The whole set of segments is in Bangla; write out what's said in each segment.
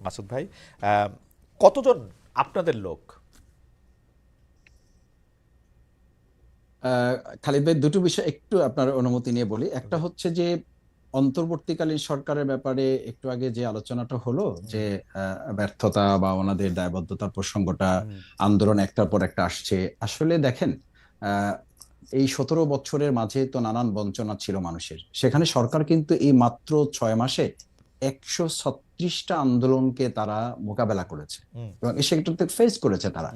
মাসুদ ভাই কতজন আপনাদের লোক? খালিদ ভাই দুটো বিষয় একটু আপনার অনুমতি নিয়ে বলি। একটা হচ্ছে যে অন্তর্বর্তীকালীন সরকারের ব্যাপারে একটু আগে যে আলোচনাটা হলো যে ব্যর্থতা বা ওনাদের দায়বদ্ধতার প্রসঙ্গটা আন্দোলন একটার পর একটা আসছে। আসলে দেখেন আহ, এই সতেরো বছরের মাঝে তো নানান বঞ্চনা ছিল মানুষের। সেখানে সরকার কিন্তু এই মাত্র ছয় মাসে একশো ছত্রিশটা আন্দোলনকে তারা মোকাবেলা করেছে এবং সেটাতে ফেস করেছে তারা।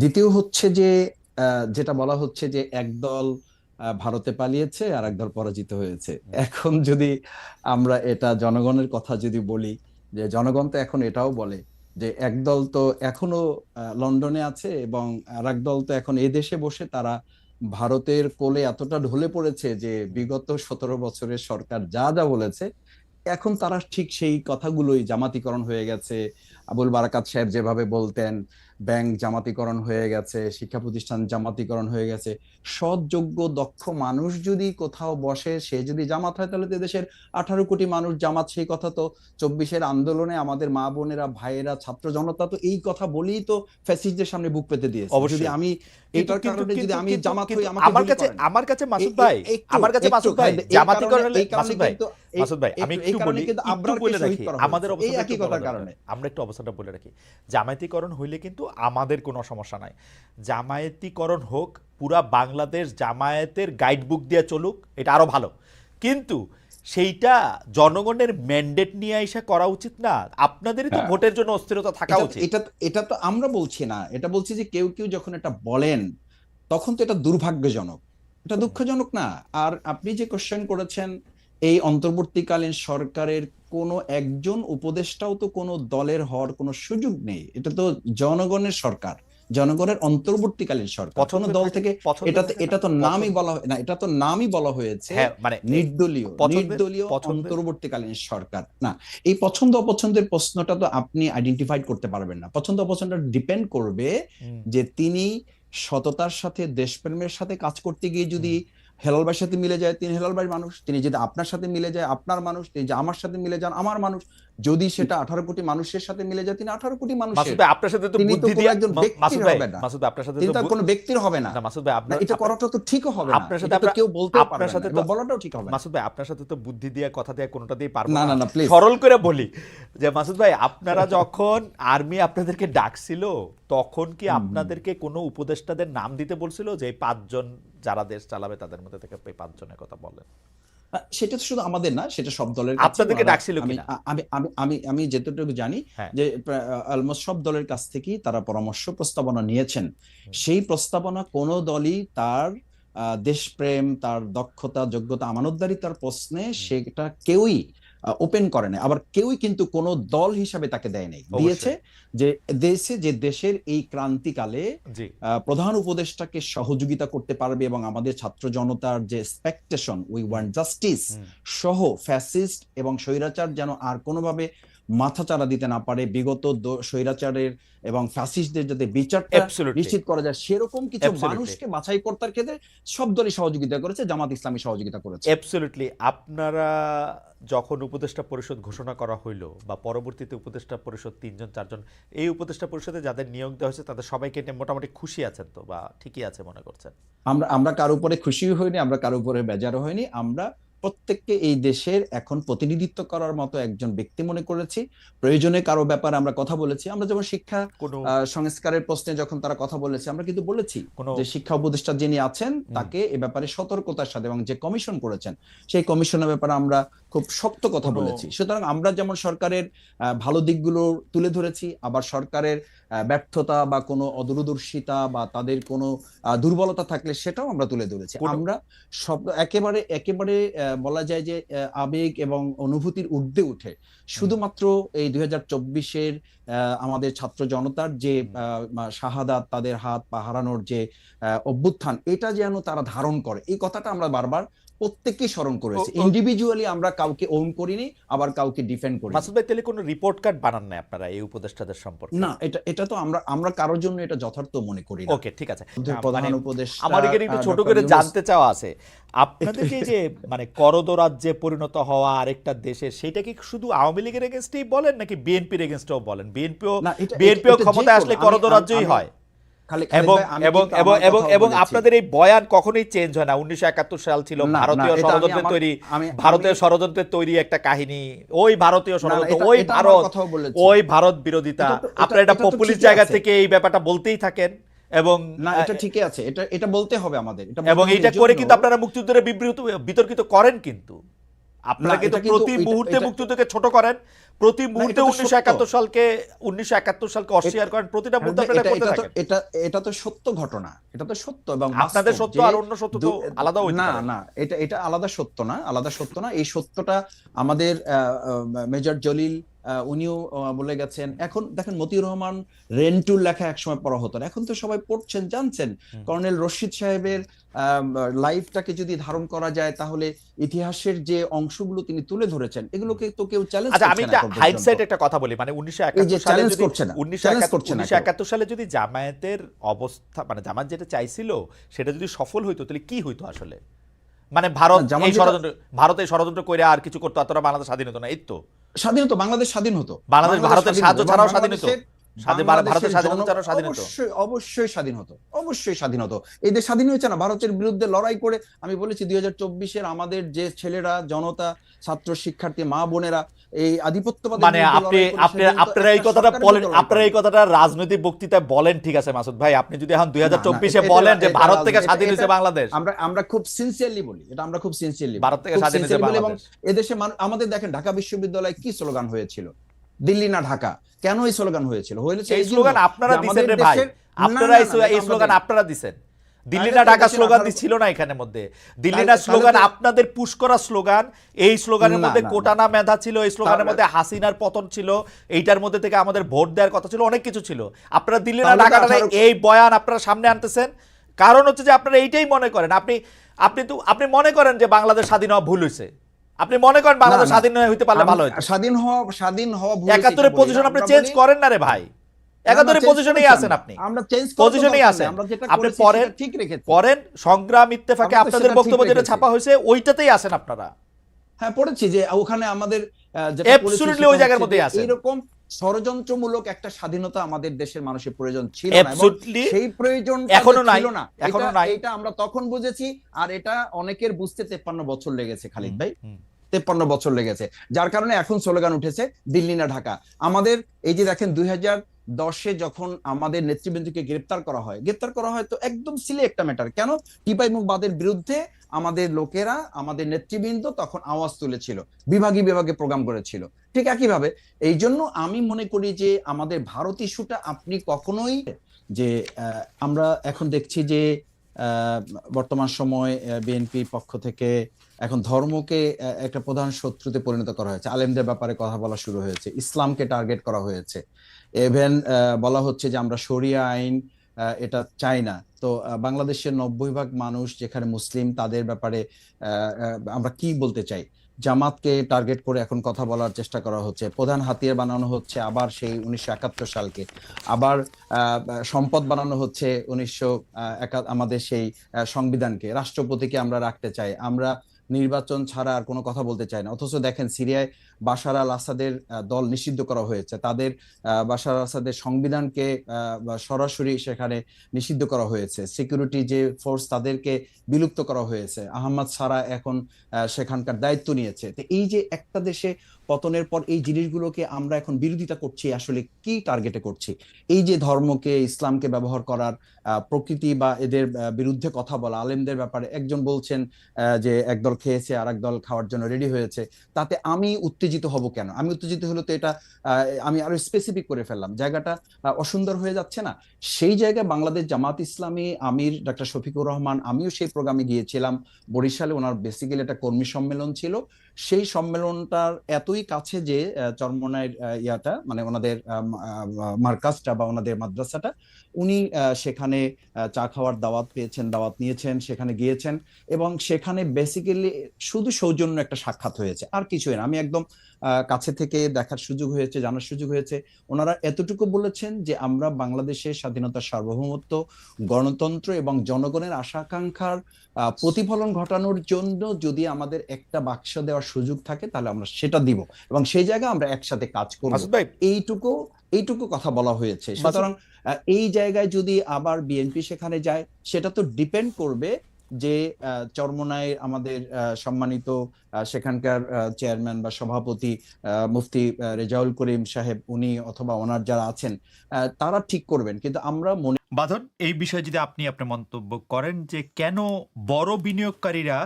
দ্বিতীয় হচ্ছে যে যেটা বলা হচ্ছে যে একদল ভারতে পালিয়েছে আর একদল পরাজিত হয়েছে। এখন যদি আমরা এটা জনগণের কথা যদি বলি যে জনগণ তো এখন এটাও বলে যে একদল তো এখনও লন্ডনে আছে এবং আর একদল তো এখন এই দেশে বসে তারা ভারতের কোলে এতটা ঢলে পড়েছে যে বিগত সতেরো বছরের সরকার যা যা বলেছে এখন তারা ঠিক সেই কথাগুলোই জামাতিকরণ হয়ে গেছে। আবুল বারাকাত সাহেব যেভাবে বলতেন ব্যাংক জামাতিকরণ হয়ে গেছে শিক্ষা প্রতিষ্ঠান জামাতিকরণ হয়ে গেছে। সৎ যোগ্য দক্ষ মানুষ যদি কোথাও বসে সে যদি জামাত হয় তাহলে দেশের আঠারো কোটি মানুষ জামাত সেই কথা তো চব্বিশের আন্দোলনে আমাদের মা বোনেরা ভাইয়েরা ছাত্র জনতা তো এই কথা বলেই তো ফ্যাসিস্টদের সামনে বুক পেতে দিয়েছে। অবশ্যই। যদি আমি এটার কারণে যদি আমি জামাত হই আমার কাছে আমার কাছে মাসুদ ভাই আমার কাছে মাসুদ ভাই জামাতিকরণ মাসুদ ভাই। মাসুদ ভাই আমি একটু- বলি একটু বলে রাখি আমাদের অবস্থাটা একই কথার কারণে। আমরা একটু অবস্থাটা বলে রাখি। জামায়াতিকরণ হইলে কিন্তু আমাদের কোনো সমস্যা নাই। জামায়াতিকরণ হোক পুরা বাংলাদেশ জামায়াতের গাইড বুক দিয়ে চলুক এটা আরও ভালো। কিন্তু সেইটা জনগণের ম্যান্ডেট নিয়ে এসে করা উচিত না। আপনাদেরই তো হ্যাঁ। ভোটের জন্য অস্থিরতা থাকা উচিত। এটা এটা তো আমরা বলছি না। এটা বলছি যে কেউ কেউ যখন এটা বলেন তখন তো এটা দুর্ভাগ্যজনক। এটা দুঃখজনক না। আর আপনি যে কোশ্চেন করেছেন এই অন্তর্বর্তীকালীন সরকারের কোনো একজন উপদেষ্টাও তো কোনো দলের হওয়ার কোনো সুযোগ নেই। এটা তো জনগণের সরকার জনগণের অন্তর্বর্তীকালীন সরকার। কোনো দল থেকে এটা তো এটা তো নামই বলা না এটা তো নামই বলা হয়েছে হ্যাঁ মানে নির্দলীয় নির্দলীয় অন্তর্বর্তীকালীন সরকার। না এই পছন্দ অপছন্দের প্রশ্নটা তো আপনি আইডেন্টিফাইড করতে পারবেন না। পছন্দ অপছন্দ ডিপেন্ড করবে যে তিনি সততার সাথে দেশপ্রেমের সাথে কাজ করতে গিয়ে যদি হেলাল ভাইয়ের সাথে মিলে যায় তিনি হেলাল ভাইয়ের মানুষ তিনি যদি আপনার সাথে মিলে যায় আপনার মানুষ তিনি যে আমার সাথে মিলে যান আমার মানুষ। যদি সেটা আঠারো কোটি মানুষের সাথে মিলে যায় তিনি আঠারো কোটি ভাই আপনার সাথে তিনি তো কোনো একজন ব্যক্তির হবে না। মাসুদ ভাই আপনার সাথে তিনি তো কোনো ব্যক্তির হবে না। মাসুদ ভাই আপনার এটা করাটা তো ঠিকও হবে না। আপনার সাথে কেউ বলতে আপনার সাথে তো- বলাটাও ঠিক হবে মাসুদ ভাই আপনার সাথে তো বুদ্ধি দিয়ে কথা দিয়ে কোনোটা দিয়ে পারব না, না না, please. সরল করে বলি যে মাসুদ ভাই আপনারা যখন আর্মি আপনাদেরকে ডাকছিল তখন কি আপনাদেরকে কোনো উপদেষ্টাদের নাম দিতে বলছিল যে পাঁচজন যারা দেশ চালাবে তাদের মধ্যে থেকে এই পাঁচজনের কথা বলেন? সেটা তো শুধু আমাদের না সেটা সব দলের আপনাদেরকে ডাকছিল আমি আমি আমি আমি আমি যেতটুকু জানি হ্যাঁ। যে অলমোস্ট সব দলের কাছ থেকেই তারা পরামর্শ প্রস্তাবনা নিয়েছেন। সেই প্রস্তাবনা কোনো দলই তার দেশপ্রেম তার দক্ষতা যোগ্যতা আমানতদারিতার প্রশ্নে সেটা কেউই ওপেন করে নাই। আবার কেউই কিন্তু কোনো দল হিসাবে তাকে দেয় নাই। দিয়েছে যে দেশে যে দেশের এই ক্রান্তিকালে প্রধান উপদেষ্টাকে সহযোগিতা করতে পারবে এবং আমাদের ছাত্র জনতার যে এক্সপেকটেশন উই ওয়ান্ট জাস্টিস সহ ফ্যাসিস্ট এবং স্বৈরাচার যেন আর কোনোভাবে মাথাচাড়া দিতে না পারে বিগত স্বৈরাচারের এবং ফ্যাসিস্টদের যাতে বিচারটা নিশ্চিত করা যায় সেরকম কিছু মানুষকে বাছাই করার ক্ষেত্রে সব দলই সহযোগিতা করেছে জামাত ইসলামী সহযোগিতা করেছে। অ্যাবসলিউটলি আপনারা যখন উপদেষ্টা পরিষদ ঘোষণা করা হইল বা পরবর্তীতে উপদেষ্টা পরিষদ তিনজন চারজন এই উপদেষ্টা পরিষদে যাদের নিয়োগ দেওয়া হয়েছে তাদের সবাইকে নিয়ে মোটামুটি খুশি আছেন তো বা ঠিকই আছে মনে করছেন? আমরা আমরা কারও উপরে খুশিও হইনি আমরা কারও উপরে বেজারও হইনি আমরা প্রত্যেককে এই দেশের এখন প্রতিনিধিত্ব করার মতো একজন ব্যক্তি মনে করেছি। প্রয়োজনে কারও ব্যাপারে আমরা কথা বলেছি। আমরা যেমন শিক্ষা আহ, সংস্কারের প্রশ্নে যখন তারা কথা বলেছে আমরা কিন্তু বলেছি যে শিক্ষা উপদেষ্টা যিনি আছেন তাকে এ ব্যাপারে সতর্কতার সাথে এবং যে কমিশন করেছেন সেই কমিশনের ব্যাপারে আমরা খুব শক্ত কথা বলেছি। সুতরাং আমরা যেমন সরকারের ভালো দিকগুলো তুলে ধরেছি আবার সরকারের ব্যর্থতা বা কোনো অদূরদর্শিতা বা তাদের কোনো দুর্বলতা থাকলে সেটাও আমরা তুলে ধরেছি। আমরা সব একেবারে একেবারে বলা যায় যে আবেগ এবং অনুভূতির ঊর্ধ্বে উঠে। শুধুমাত্র এই দুই হাজার চব্বিশের আমাদের ছাত্র জনতার যে শাহাদাত তাদের হাত পা হারানোর যে অভ্যুত্থান এটা যেন তারা ধারণ করে। এই কথাটা আমরা বারবার প্রত্যেককেই স্মরণ করেছে। ইন্ডিভিজুয়ালি আমরা কাউকে ওন করিনি আবার কাউকে ডিফেন্ড করি মাসুদ ভাই তাহলে কোনো রিপোর্ট কার্ড বানান নাই আপনারা এই উপদেষ্টাদের সম্পর্কে? না এটা এটা তো আমরা আমরা কারোর জন্য এটা যথার্থ মনে করি না। ওকে ঠিক আছে। প্রধান মানে উপদেষ্টা আমার এখানে একটু ছোট করে জানতে চাওয়া আছে। আপনাদের যে মানে করদরাজ্যে পরিণত হওয়া আরেকটা দেশে সেটা কি শুধু আওয়ামী লীগের এগেনস্টেই বলেন নাকি বিএনপির এগেনস্টেও বলেন? বিএনপিও বিএনপিও ক্ষমতায় আসলে করদ আমি- হয়। এবং এবং এবং এবং এবং আপনাদের এই বয়ান কখনোই চেঞ্জ হয় না। উনিশশো একাত্তর সাল ছিল ভারতীয় ষড়যন্ত্রের তৈরি ভারতীয় ষড়যন্ত্রের তৈরি একটা কাহিনী। ওই ভারতীয় ষড়যন্ত্র ওই ভারত ওই ভারত বিরোধিতা। আপনারা এটা পপুলিস্ট জায়গা থেকে এই ব্যাপারটা বলতেই থাকেন এবং না এটা ঠিকই আছে। এটা এটা বলতে হবে আমাদের। এবং এটা করে কিন্তু আপনারা মুক্তিযুদ্ধের বিবৃত বিতর্কিত করেন কিন্তু। আপনারা তো কিন্তু প্রতি মুহূর্তে মুক্তিযুদ্ধকে ছোট করেন প্রতি মুহূর্তে উনিশশো একাত্তর সালকে উনিশশো একাত্তর সালকে অস্বীকার করেন প্রতিটা মুহূর্তে এটা আপনারা এটা করতে তো থাকেন। এটা এটা তো সত্য ঘটনা এটা তো সত্য এবং আপনাদের সত্য আর অন্য সত্য তো আলাদা না না এটা এটা আলাদা সত্য না আলাদা সত্য না এই সত্যটা আমাদের মেজর জলিল উনিও বলে গেছেন এখন দেখেন মতিউর রহমান রেন্টুর লেখা একসময় পড়া হতো না। এখন তো সবাই পড়ছেন জানছেন। কর্নেল রশিদ সাহেবের লাইফটাকে যদি ধারণ করা যায় তাহলে ইতিহাসের যে অংশগুলো তিনি তুলে ধরেছেন এগুলোকে তো কেউ চ্যালেঞ্জ আচ্ছা আমি একটা। হাইটসাইড একটা কথা বলি মানে উনিশশো এই যে একাত্তর সালে যদি সালে যদি জামায়াতের অবস্থা মানে জামাত যেটা চাইছিল সেটা যদি সফল হইতো তাহলে কি হইতো আসলে? মানে ভারত এই ষড়যন্ত্র ভারত এই ষড়যন্ত্র করে আর কিছু করতো অতটা বাংলাদেশ স্বাধীন হতো না এই তো। স্বাধীন হতো বাংলাদেশ স্বাধীন হতো বাংলাদেশ ভারতের সাহায্য। ছাড়াও স্বাধীন হতো ভারতের স্বাধীনতা স্বাধীন হতো অবশ্যই স্বাধীন হতো অবশ্যই স্বাধীন হতো। এই দেশ স্বাধীন হয়েছে না ভারতের বিরুদ্ধে লড়াই করে আমি বলেছি দুই হাজার চব্বিশের আমাদের যে ছেলেরা জনতা ছাত্র শিক্ষার্থী মা বোনেরা এই মানে আপনি আপনি আপনারা এই কথাটা বলেন আপনারা এই কথাটা রাজনৈতিক বক্তৃতায় বলেন ঠিক আছে মাসুদ ভাই। আপনি যদি এখন দুই হাজার চব্বিশে বলেন যে ভারত থেকে স্বাধীন হয়েছে বাংলাদেশ। আমরা আমরা খুব সিনসিয়ারলি বলি এটা আমরা খুব সিনসিয়ারলি ভারত থেকে স্বাধীন হয়েছে এবং এদেশে আমাদের দেখেন ঢাকা বিশ্ববিদ্যালয়ে কি স্লোগান হয়েছিল? দিল্লি না ঢাকা। কেন এই স্লোগান হয়েছিল? হয়েছে এই স্লোগান আপনারা দিছেন রে ভাই। আপনারা এই স্লোগান আপনারা দিছেন। দিল্লি না ঢাকা স্লোগান ছিল না এখানের মধ্যে। দিল্লি না স্লোগান আপনাদের পুশ করা স্লোগান এই স্লোগানের মধ্যে। কোটানা মেধা ছিল এই স্লোগানের মধ্যে হাসিনার পতন ছিল এইটার মধ্যে থেকে আমাদের ভোট দেওয়ার কথা ছিল অনেক কিছু ছিল। আপনারা দিল্লি না ঢাকা এই বয়ান আপনারা সামনে আনতেছেন। কারণ হচ্ছে যে আপনারা এইটাই মনে করেন। আপনি আপনি তো আপনি মনে করেন যে বাংলাদেশ স্বাধীন হওয়া ভুল হয়েছে আপনি মনে করেন বাংলাদেশ। স্বাধীন হইতে পারলে ভালো হতো স্বাধীন হওয়া স্বাধীন হওয়া ভুল একাত্তরের পজিশন আপনি চেঞ্জ করেন না রে ভাই। একাত্তরের পজিশনেই আছেন আপনি। আমরা চেঞ্জ পজিশনেই আছেন আপনি পরে ঠিক রেখেছেন পরেন সংগ্রাম ইত্তেফাকে আপনাদের বক্তব্য যেটা ছাপা হয়েছে ওইটাতেই আছেন আপনারা। হ্যাঁ পড়েছি যে ওখানে আমাদের যেটা ওই জায়গার মধ্যেই আছে। এরকম ষড়যন্ত্রমূলক একটা স্বাধীনতা আমাদের দেশের মানুষের প্রয়োজন ছিল না সেই প্রয়োজন এখনও নাই, ছিল না এখনও এটা- নাই। এটা আমরা তখন বুঝেছি আর এটা অনেকের বুঝতে তেপ্পান্ন বছর লেগেছে খালিদ ভাই। তেপ্পান্ন বছর লেগেছে। যার কারণে এখন স্লোগান উঠেছে দিল্লি না ঢাকা। আমাদের এই যে দেখেন দুই হাজার দশে যখন আমাদের নেতৃবৃন্দকে গ্রেপ্তার করা হয়, গ্রেপ্তার করা হয় তো একদম সিলে একটা ম্যাটার কেন? টিপাই মুখবাদের বিরুদ্ধে আমাদের লোকেরা, আমাদের নেতৃবৃন্দ তখন আওয়াজ তুলেছিল, বিভাগী বিভাগে প্রোগ্রাম করেছিল। ঠিক একইভাবে এই জন্য আমি মনে করি যে আমাদের ভারত ইস্যুটা আপনি কখনোই যে আমরা এখন দেখছি যে বর্তমান সময় বিএনপির পক্ষ থেকে এখন ধর্মকে একটা প্রধান শত্রুতে পরিণত করা হয়েছে। আলেমদের ব্যাপারে কথা বলা শুরু হয়েছে। ইসলামকে টার্গেট করা হয়েছে। ইভেন বলা হচ্ছে যে আমরা শরিয়া আইন এটা চাই না। তো বাংলাদেশের নব্বই ভাগ মানুষ যেখানে মুসলিম, তাদের ব্যাপারে আমরা কি বলতে চাই? জামাতকে টার্গেট করে এখন কথা বলার চেষ্টা করা হচ্ছে। প্রধান হাতিয়ার বানানো হচ্ছে আবার সেই উনিশশো একাত্তর সালকে। আবার সম্পদ বানানো হচ্ছে উনিশশো আমাদের সেই সংবিধানকে। রাষ্ট্রপতিকে আমরা রাখতে চাই। আমরা নির্বাচন ছাড়া আর কোনো কথা বলতে চায় না। অথচ দেখেন সিরিয়ায় বাশার আল আসাদের দল নিষিদ্ধ করা হয়েছে। তাদের বাশার আল আসাদের সংবিধানকে সরাসরি সেখানে নিষিদ্ধ করা হয়েছে। সিকিউরিটি যে ফোর্স তাদেরকে বিলুপ্ত করা হয়েছে। আহমদ সারা এখন সেখানকার দায়িত্ব নিয়েছে। তো এই যে একটা দেশে পতনের পর এই জিনিসগুলোকে আমরা এখন বিরোধিতা করছি, আসলে কি টার্গেটে করছি? এই যে ধর্মকে, ইসলামকে ব্যবহার করার প্রকৃতি বা এদের বিরুদ্ধে কথা বলা, আলেমদের ব্যাপারে একজন বলছেন যে একদল খেয়েছে আর দল খাওয়ার জন্য রেডি হয়েছে, তাতে আমি উত্তেজিত উত্তেজিত হব কেন? আমি উত্তেজিত হলে তো এটা আমি আরও স্পেসিফিক করে ফেললাম। জায়গাটা অসুন্দর হয়ে যাচ্ছে না? সেই জায়গায় বাংলাদেশ জামাত ইসলামী, আমির, ডাক্তার শফিকুর রহমান, আমিও সেই প্রোগ্রামে গিয়েছিলাম। বরিশালে ওনার বেসিক্যালি একটা কর্মী সম্মেলন ছিল। সেই সম্মেলনটার এতই কাছে যে আহ, ইয়াটা মানে ওনাদের আহ, বা ওনাদের মাদ্রাসাটা উনি সেখানে চা খাওয়ার দাওয়াত পেয়েছেন দাওয়াত নিয়েছেন সেখানে গিয়েছেন এবং সেখানে বেসিক্যালি শুধু সৌজন্য একটা সাক্ষাৎ হয়েছে আর কিছুই না। আমি একদম কাছে থেকে দেখার সুযোগ হয়েছে জানার সুযোগ হয়েছে। ওনারা এতটুকু বলেছেন যে আমরা বাংলাদেশের স্বাধীনতার সার্বভৌমত্ব গণতন্ত্র এবং জনগণের আশা আকাঙ্ক্ষার প্রতিফলন ঘটানোর জন্য যদি আমাদের একটা বাক্স দেওয়ার সুযোগ থাকে তাহলে আমরা সেটা দিব। এবং সেই জায়গায় আমরা একসাথে কাজ করব। এইটুকু এইটুকু কথা বলা হয়েছে। সুতরাং এই জায়গায় যদি আবার বিএনপি সেখানে যায় সেটা তো ডিপেন্ড করবে যে আহ, চরমোনাই আমাদের সম্মানিত সেখানকার চেয়ারম্যান বা সভাপতি মুফতি রেজাউল করিম সাহেব উনি অথবা ওনার যারা আছেন তারা ঠিক করবেন। কিন্তু আমরা মনে বাঁধন এই বিষয়ে যদি আপনি আপনার মন্তব্য করেন যে কেন বড় বিনিয়োগকারীরা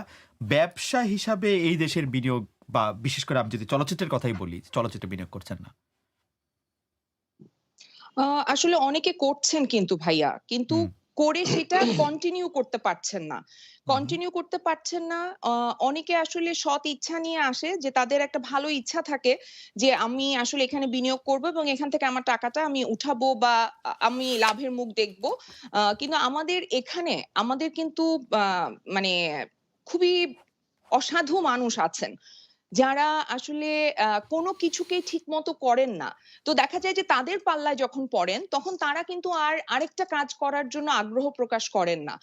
ব্যবসা হিসাবে এই দেশের বিনিয়োগ বা বিশেষ করে আমি যদি চলচ্চিত্রের কথাই বলি চলচ্চিত্রে বিনিয়োগ করছেন না। আসলে অনেকে করছেন কিন্তু ভাইয়া কিন্তু করে সেটা কন্টিনিউ করতে পারছেন না। কন্টিনিউ করতে পারছেন না অনেকে আসলে সৎ ইচ্ছা নিয়ে আসে যে তাদের একটা ভালো ইচ্ছা থাকে যে আমি আসলে এখানে বিনিয়োগ করব এবং এখান থেকে আমার টাকাটা আমি উঠাবো বা আমি লাভের মুখ দেখব। আহ, কিন্তু আমাদের এখানে আমাদের কিন্তু আহ, মানে খুবই অসাধু মানুষ আছেন। যারা আসলে কোনো কিছুকেই ঠিক মতো করেন না। তো দেখা যায় যে তাদের পাল্লায় যখন পড়েন তখন তারা কিন্তু আর আরেকটা কাজ করার জন্য আগ্রহ প্রকাশ করেন না।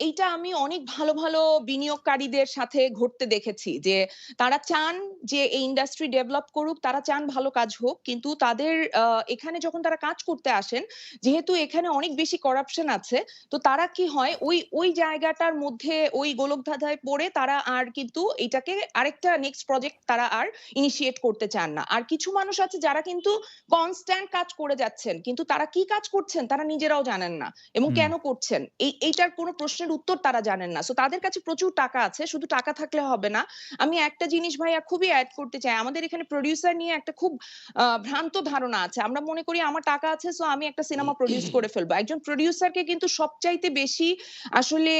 এইটা আমি অনেক ভালো ভালো বিনিয়োগকারীদের সাথে ঘটতে দেখেছি যে তারা চান যে এই ইন্ডাস্ট্রি ডেভেলপ করুক তারা চান ভালো কাজ হোক কিন্তু তাদের আহ, এখানে যখন তারা কাজ করতে আসেন যেহেতু এখানে অনেক বেশি করাপশন আছে তো তারা কি হয় ওই ওই জায়গাটার মধ্যে ওই গোলকধাঁধায় পড়ে তারা আর কিন্তু এটাকে আরেকটা নেক্সট প্রজেক্ট তারা আর ইনিশিয়েট করতে চান না। আর কিছু মানুষ আছে যারা কিন্তু কনস্ট্যান্ট কাজ করে যাচ্ছেন কিন্তু তারা কি কাজ করছেন তারা নিজেরাও জানেন না এবং কেন করছেন? এই এইটার কোনো প্রশ্নের উত্তর তারা জানেন না। সো তাদের কাছে প্রচুর টাকা আছে শুধু টাকা থাকলে হবে না। আমি একটা জিনিস ভাইয়া খুবই অ্যাড করতে চাই। আমাদের এখানে প্রডিউসার নিয়ে একটা খুব ভ্রান্ত ধারণা আছে। আমরা মনে করি আমার টাকা আছে সো আমি একটা সিনেমা প্রডিউস করে ফেলব। একজন প্রডিউসারকে কিন্তু সবচাইতে বেশি আসলে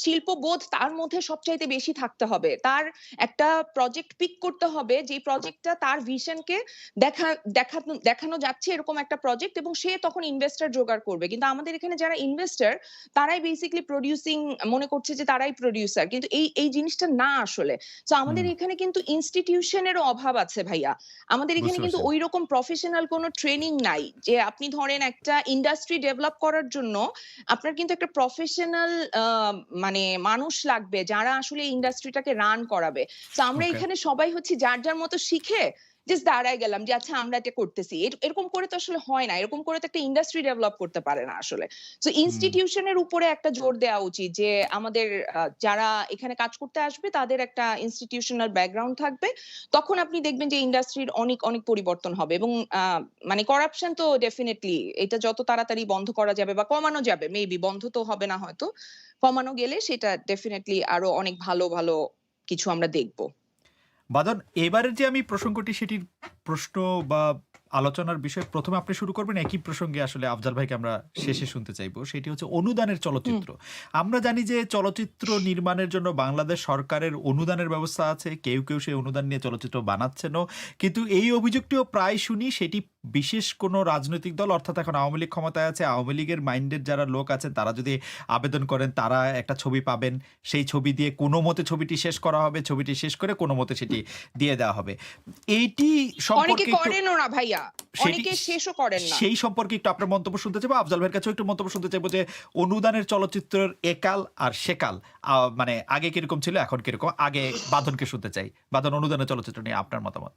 শিল্পবোধ তার মধ্যে সবচাইতে বেশি থাকতে হবে। তার একটা প্রজেক্ট পিক করতে হবে যে প্রজেক্টটা তার ভিশনকে দেখা দেখানো দেখানো যাচ্ছে এরকম একটা প্রজেক্ট এবং সে তখন ইনভেস্টর জোগাড় করবে। কিন্তু আমাদের এখানে যারা ইনভেস্টর তারাই বেসিক্যালি প্রডিউসিং মনে করছে যে তারাই প্রডিউসার কিন্তু এই এই জিনিসটা না আসলে। তো আমাদের এখানে কিন্তু ইনস্টিটিউশনেরও অভাব আছে ভাইয়া। আমাদের এখানে কিন্তু। ওই রকম প্রফেশনাল কোনো ট্রেনিং নাই যে আপনি ধরেন একটা ইন্ডাস্ট্রি ডেভেলপ করার জন্য আপনার কিন্তু একটা প্রফেশনাল মানে মানুষ লাগবে যারা আসলে ইন্ডাস্ট্রিটাকে রান করাবে। তো আমরা এখানে সবাই হচ্ছে যার যার মতো শিখে জাস্ট দাঁড়ায় গেলাম যে আচ্ছা আমরা এটা করতেছি। এরকম করে তো আসলে হয় না। এরকম করে তো একটা ইন্ডাস্ট্রি ডেভেলপ করতে পারে না আসলে। তো ইনস্টিটিউশনের উপরে একটা জোর দেওয়া উচিত যে আমাদের যারা এখানে কাজ করতে আসবে তাদের একটা ইনস্টিটিউশনাল ব্যাকগ্রাউন্ড থাকবে। তখন আপনি দেখবেন যে ইন্ডাস্ট্রির অনেক অনেক পরিবর্তন হবে এবং মানে করাপশন তো ডেফিনেটলি এটা যত তাড়াতাড়ি বন্ধ করা যাবে বা কমানো যাবে মেবি বন্ধ তো হবে না হয়তো। কমানো গেলে সেটা ডেফিনেটলি আরও অনেক ভালো ভালো কিছু আমরা দেখব। বাদন এবারের যে আমি প্রসঙ্গটি সেটির প্রশ্ন বা আলোচনার বিষয় প্রথমে আপনি শুরু করবেন একই প্রসঙ্গে আসলে আফজাল ভাইকে আমরা শেষে শুনতে চাইব। সেটি হচ্ছে অনুদানের চলচ্চিত্র। আমরা জানি যে চলচ্চিত্র নির্মাণের জন্য বাংলাদেশ সরকারের অনুদানের ব্যবস্থা আছে কেউ কেউ সেই অনুদান নিয়ে চলচ্চিত্র বানাচ্ছেনও। কিন্তু এই অভিযোগটিও প্রায় শুনি সেটি বিশেষ কোনো রাজনৈতিক দল অর্থাৎ এখন আওয়ামী লীগ ক্ষমতায় আছে আওয়ামী লীগের মাইন্ডের যারা লোক আছেন তারা যদি আবেদন করেন তারা একটা ছবি পাবেন। সেই ছবি দিয়ে কোনো মতে ছবিটি শেষ করা হবে ছবিটি শেষ করে কোনো মতে সেটি দিয়ে দেওয়া হবে। এইটি সম্পর্কে একটু- করেনও না ভাইয়া। অনেকে শেষও করেন না। সেই সম্পর্কে একটু আপনার মন্তব্য শুনতে চাইব। আফজাল ভাইয়ের কাছেও একটু মন্তব্য শুনতে চাইব যে অনুদানের চলচ্চিত্রের একাল আর সেকাল মানে আগে কীরকম ছিল এখন কীরকম? আগে বাদনকে শুনতে চাই। বাদন অনুদানের চলচ্চিত্র নিয়ে আপনার মতামত।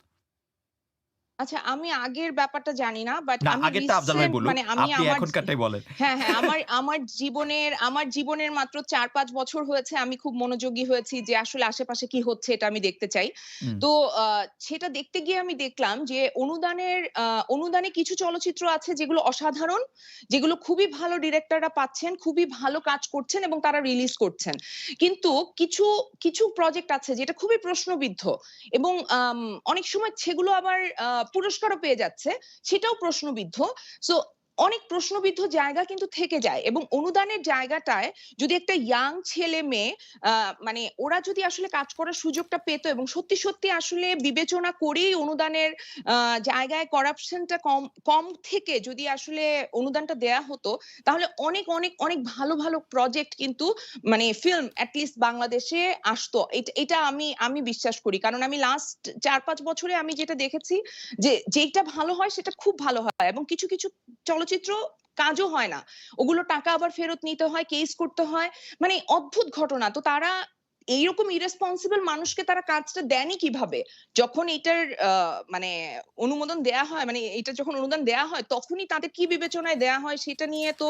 আচ্ছা আমি আগের ব্যাপারটা জানি না বাট আমি আগেরটা আফজাল ভাই বলুন মানে আমি আমার এখনকারটাই বলেন। হ্যাঁ হ্যাঁ আমার আমার জীবনের আমার জীবনের মাত্র চার পাঁচ বছর হয়েছে আমি খুব মনোযোগী হয়েছি যে আসলে আশেপাশে কি হচ্ছে এটা আমি দেখতে চাই। তো সেটা দেখতে গিয়ে আমি দেখলাম যে অনুদানের অনুদানে কিছু চলচ্চিত্র আছে যেগুলো অসাধারণ যেগুলো খুবই ভালো ডিরেক্টররা পাচ্ছেন খুবই ভালো কাজ করছেন এবং তারা রিলিজ করছেন। কিন্তু কিছু কিছু প্রজেক্ট আছে যেটা খুবই প্রশ্নবিদ্ধ এবং অনেক সময় সেগুলো আবার পুরস্কারও পেয়ে যাচ্ছে সেটাও প্রশ্নবিদ্ধ। সো অনেক প্রশ্নবিদ্ধ জায়গা কিন্তু থেকে যায় এবং অনুদানের জায়গাটায় যদি একটা ইয়াং ছেলে মেয়ে মানে ওরা যদি আসলে কাজ করার সুযোগটা পেতো এবং সত্যি সত্যি আসলে বিবেচনা করেই অনুদানের জায়গায় করাপশনটা কম কম থেকে যদি আসলে অনুদানটা দেয়া হতো, তাহলে অনেক অনেক অনেক ভালো ভালো প্রজেক্ট কিন্তু মানে ফিল্ম অ্যাটলিস্ট বাংলাদেশে আসতো। এটা- আমি আমি বিশ্বাস করি। কারণ আমি লাস্ট চার পাঁচ বছরে আমি যেটা দেখেছি যে যেটা ভালো হয় সেটা খুব ভালো হয় এবং কিছু কিছু চলচ্চিত্র কাজও হয় না। ওগুলো টাকা আবার ফেরত নিতে হয় কেস করতে হয়। মানে অদ্ভুত ঘটনা। তো তারা এইরকম ইরেসপন্সিবল মানুষকে তারা কাজটা দেয়নি কীভাবে? যখন এটার মানে অনুমোদন দেয়া হয় মানে এটা যখন অনুদান দেয়া হয়, তখনই তাদের কি বিবেচনায় দেয়া হয় সেটা নিয়ে তো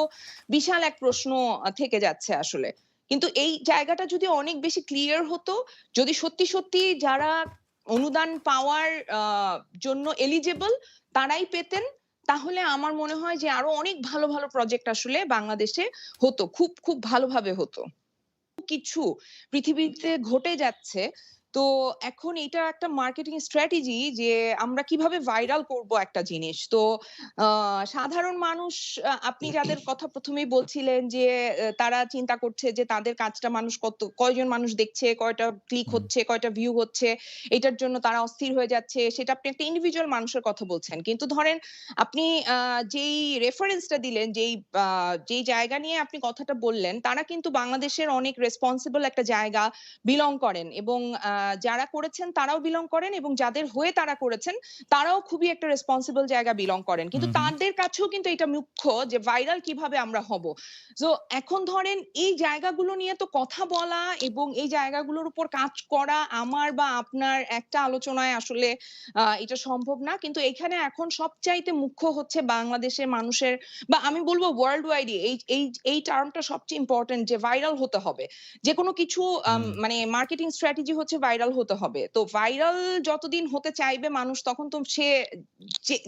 বিশাল এক প্রশ্ন থেকে যাচ্ছে আসলে। কিন্তু এই জায়গাটা যদি অনেক বেশি ক্লিয়ার হতো, যদি সত্যি সত্যি যারা অনুদান পাওয়ার জন্য এলিজেবল তারাই পেতেন তাহলে আমার মনে হয় যে আরও অনেক ভালো ভালো প্রজেক্ট আসলে বাংলাদেশে হতো, খুব খুব ভালোভাবে হতো। কিছু পৃথিবীতে ঘটে যাচ্ছে তো এখন এটা একটা মার্কেটিং স্ট্র্যাটেজি যে আমরা কীভাবে ভাইরাল করব একটা জিনিস। তো সাধারণ মানুষ আপনি যাদের কথা প্রথমেই বলছিলেন যে তারা চিন্তা করছে যে তাদের কাজটা মানুষ কত কয়জন মানুষ দেখছে কয়টা ক্লিক হচ্ছে কয়টা ভিউ হচ্ছে এটার জন্য তারা অস্থির হয়ে যাচ্ছে সেটা আপনি একটা ইন্ডিভিজুয়াল মানুষের কথা বলছেন। কিন্তু ধরেন আপনি আহ, যেই রেফারেন্সটা দিলেন যেই যেই জায়গা নিয়ে আপনি কথাটা বললেন তারা কিন্তু বাংলাদেশের অনেক রেসপন্সিবল একটা জায়গা বিলং করেন এবং যারা করেছেন তারাও বিলং করেন এবং যাদের হয়ে তারা করেছেন তারাও খুবই একটা রেসপন্সিবল জায়গা বিলং করেন। কিন্তু। তাদের কাছেও কিন্তু এটা মুখ্য যে ভাইরাল কীভাবে আমরা হব। তো এখন ধরেন এই জায়গাগুলো নিয়ে তো কথা বলা এবং এই জায়গাগুলোর উপর কাজ করা আমার বা আপনার একটা আলোচনায় আসলে এটা সম্ভব না। কিন্তু এখানে এখন সবচাইতে মুখ্য হচ্ছে বাংলাদেশের মানুষের বা আমি বলব ওয়ার্ল্ড ওয়াইডই এই এই এই টার্মটা সবচেয়ে ইম্পর্টেন্ট যে ভাইরাল হতে হবে। যে কোনো কিছু মানে মার্কেটিং স্ট্র্যাটেজি হচ্ছে ভাইরাল হতে হবে। তো ভাইরাল যতদিন হতে চাইবে মানুষ তখন তো সে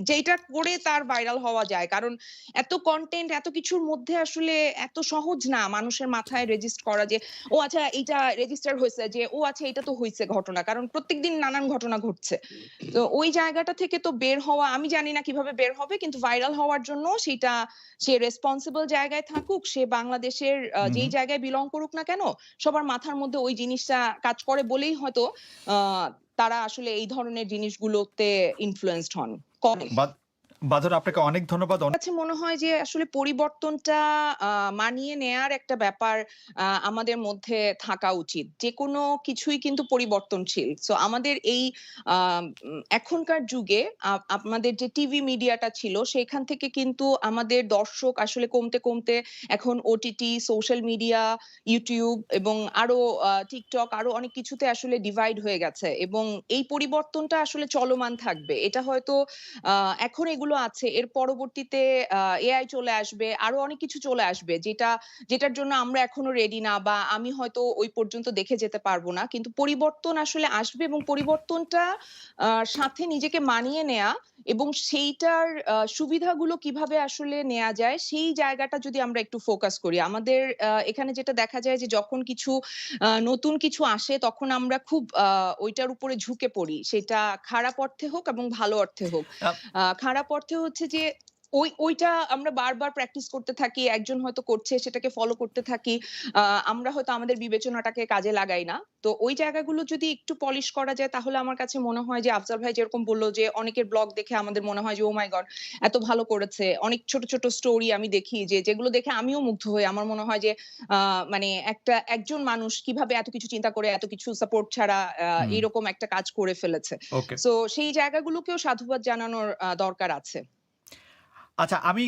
যেটা করে তার ভাইরাল হওয়া যায়। কারণ এত কন্টেন্ট এত কিছুর মধ্যে আসলে এত সহজ না মানুষের মাথায় রেজিস্ট করা যে ও আচ্ছা এইটা রেজিস্টার হয়েছে যে ও আচ্ছা এটা তো হয়েছে ঘটনা। কারণ প্রত্যেকদিন নানান ঘটনা ঘটছে। তো ওই জায়গাটা থেকে তো বের হওয়া আমি জানি না কীভাবে বের হবে কিন্তু ভাইরাল হওয়ার জন্য সেটা সে রেসপন্সিবল জায়গায় থাকুক সে বাংলাদেশের যেই জায়গায় বিলং করুক না কেন সবার মাথার মধ্যে ওই জিনিসটা কাজ করে বলেই হয়তো তারা আসলে এই ধরনের জিনিসগুলোতে ইনফ্লুয়েসড হন। বাদ- বাদর, আপনাকে অনেক ধন্যবাদ। কাছে মনে হয় যে আসলে পরিবর্তনটা মানিয়ে নেয়ার একটা ব্যাপার আমাদের মধ্যে থাকা উচিত। যে কোনো কিছুই কিন্তু পরিবর্তনশীল। সো আমাদের এই এখনকার যুগে আমাদের যে টিভি মিডিয়াটা ছিল সেখান থেকে কিন্তু আমাদের দর্শক আসলে কমতে কমতে এখন ওটিটি সোশ্যাল মিডিয়া ইউটিউব এবং আরও টিকটক আরও অনেক কিছুতে আসলে ডিভাইড হয়ে গেছে। এবং এই পরিবর্তনটা আসলে চলমান থাকবে। এটা হয়তো এখন এগুলো আছে এর পরবর্তীতে এআই চলে আসবে আরও অনেক কিছু চলে আসবে যেটা যেটার জন্য আমরা এখনও রেডি না বা আমি হয়তো ওই পর্যন্ত দেখে যেতে পারব না। কিন্তু পরিবর্তন আসলে আসবে এবং পরিবর্তনটা সাথে নিজেকে মানিয়ে নেয়া এবং সেইটার সুবিধাগুলো কীভাবে আসলে নেওয়া যায় সেই জায়গাটা যদি আমরা একটু ফোকাস করি। আমাদের এখানে যেটা দেখা যায় যে যখন কিছু নতুন কিছু আসে তখন আমরা খুব আহ, ওইটার উপরে ঝুঁকে পড়ি। সেটা খারাপ অর্থে হোক এবং ভালো অর্থে হোক। আহ, খারাপ অর্থে হচ্ছে যে ওই ওইটা আমরা বারবার প্র্যাকটিস করতে থাকি একজন হয়তো করছে সেটাকে ফলো করতে থাকি আমরা হয়তো আমাদের বিবেচনাটাকে কাজে লাগাই না। তো ওই জায়গাগুলো যদি একটু পলিশ করা যায় তাহলে আমার কাছে মনে হয় যে আফজাল ভাই যেরকম বলল যে অনেকের ব্লগ দেখে আমাদের মনে হয় যে ও মাই গড এত ভালো করেছে। অনেক ছোট ছোট স্টোরি আমি দেখি যে যেগুলো দেখে আমিও মুগ্ধ হই। আমার মনে হয় যে আহ, মানে একটা একজন মানুষ কীভাবে এত কিছু চিন্তা করে এত কিছু সাপোর্ট ছাড়া। এরকম একটা কাজ করে ফেলেছে। সো সেই জায়গাগুলোকেও সাধুবাদ জানানোর দরকার আছে। আচ্ছা আমি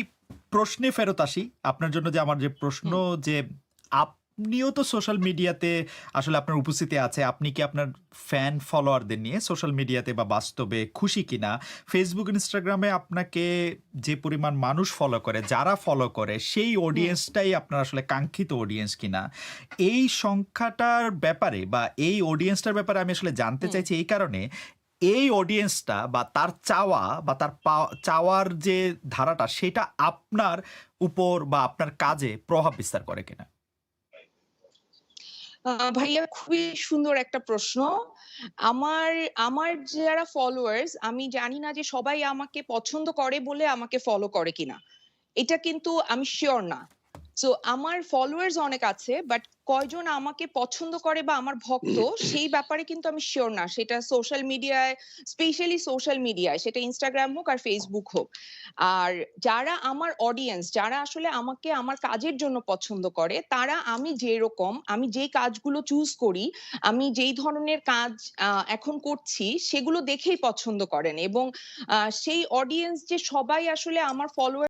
প্রশ্নে ফেরত আসি। আপনার জন্য যে আমার যে প্রশ্ন যে আপ আপনিও তো সোশ্যাল মিডিয়াতে আসলে আপনার উপস্থিতি আছে আপনি কি আপনার ফ্যান ফলোয়ারদের নিয়ে সোশ্যাল মিডিয়াতে বা বাস্তবে খুশি কিনা? ফেসবুক ইনস্টাগ্রামে আপনাকে যে পরিমাণ মানুষ ফলো করে যারা ফলো করে সেই অডিয়েন্সটাই আপনার আসলে কাঙ্ক্ষিত অডিয়েন্স কিনা? এই সংখ্যাটার ব্যাপারে বা এই অডিয়েন্সটার ব্যাপারে আমি আসলে জানতে চাইছি এই কারণে এই অডিয়েন্সটা বা তার চাওয়া বা তার চাওয়ার যে ধারাটা, সেটা আপনার উপর বা আপনার কাজে প্রভাব বিস্তার করে কিনা? ভাইয়া, খুবই সুন্দর একটা প্রশ্ন। আমার আমার যারা ফলোয়ার্স আমি জানি না যে সবাই আমাকে পছন্দ করে বলে আমাকে ফলো করে কিনা। এটা কিন্তু আমি শিওর না। সো আমার ফলোয়ার্স অনেক আছে বাট কয়জন আমাকে পছন্দ করে বা আমার ভক্ত সেই ব্যাপারে কিন্তু আমি শিওর না। সেটা সোশ্যাল মিডিয়ায় স্পেশালি সোশ্যাল মিডিয়ায় সেটা ইনস্টাগ্রাম হোক আর ফেসবুক হোক। আর যারা আমার অডিয়েন্স যারা আসলে আমাকে আমার কাজের জন্য পছন্দ করে তারা আমি যেরকম আমি যেই কাজগুলো চুজ করি আমি যেই ধরনের কাজ এখন করছি সেগুলো দেখেই পছন্দ করেন। এবং সেই অডিয়েন্স যে সবাই আসলে আমার ফলোয়ার